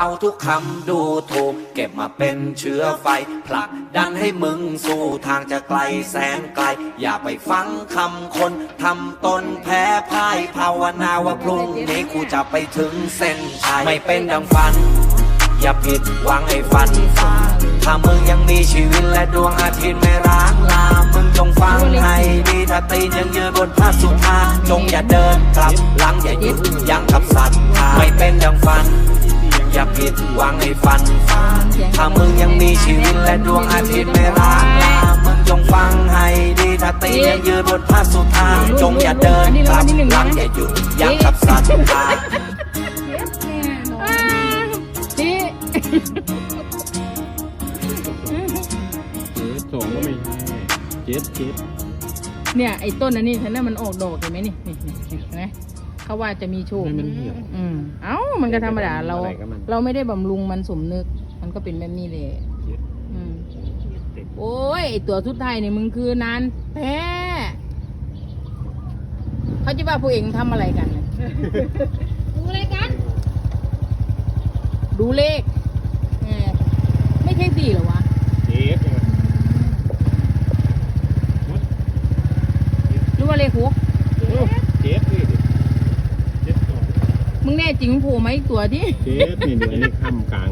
เอาทุกคำดูถูก เก็บมาเป็นเชื้อไฟผลักดันให้มึงสู่ทางจะไกลแสนไกล อย่าไปฟังคำคนทำตนแพ้พ่ายภาวนาว่าพรุ่งนี้กูจะไปถึงเส้นชัยไม่เป็นดังฝัน อย่าผิดหวังให้ฝันฝ่าถ้ามึงยังมีชีวิตและดวงอาทิตย์ไม่ร้างลา มึงจงฟังให้ดีถ้าตีนยังยืนบนพระสุธาจงอย่าเดินกลับหลัง ผิดหวังให้ฝันฝ่าถ้ามึงยังมีชีวิตและดวงอาทิตย์ไม่ร้างลามึงจงฟังให้ดีถ้าตีนยังยืนบนพระสุธาจงอย่าเดินกลับหลังอย่าหยุดยั้งกับสัตว์นี่เจ็ดสองก็ไม่ใช่เจ็ดเจ็ดเนี่ยไอ้ต้นอันนี้ฉันน่ะมันออกดอกเห็นไหมนี่นี่นี่เห็นไหม เขาว่าจะมีโชคให้มันเหี่ยว อืม เอ้า มันก็ธรรมดาเรา อะไรก็มัน เราไม่ได้บำรุงมันสมนึก มันก็เป็นแบบนี้เลยเจ็ดอืมเจ็ดโอ้ยไอ้ตัวทุดไทายเนี่ยมึงคือนานแพ้เขาจะว่าพวกเองทำอะไรกันน่ะดูอะไรกันดูเลขเออไม่ใช่สี่เหรอวะ เจ็ดหรือว่าเลขหกเจ็ดนี่ดิเจ็ดสองมึง แน่จริงโผล่มาอีกตัวที่ เจ็ดนี่เดี๋ยวอันนี้คำกลาง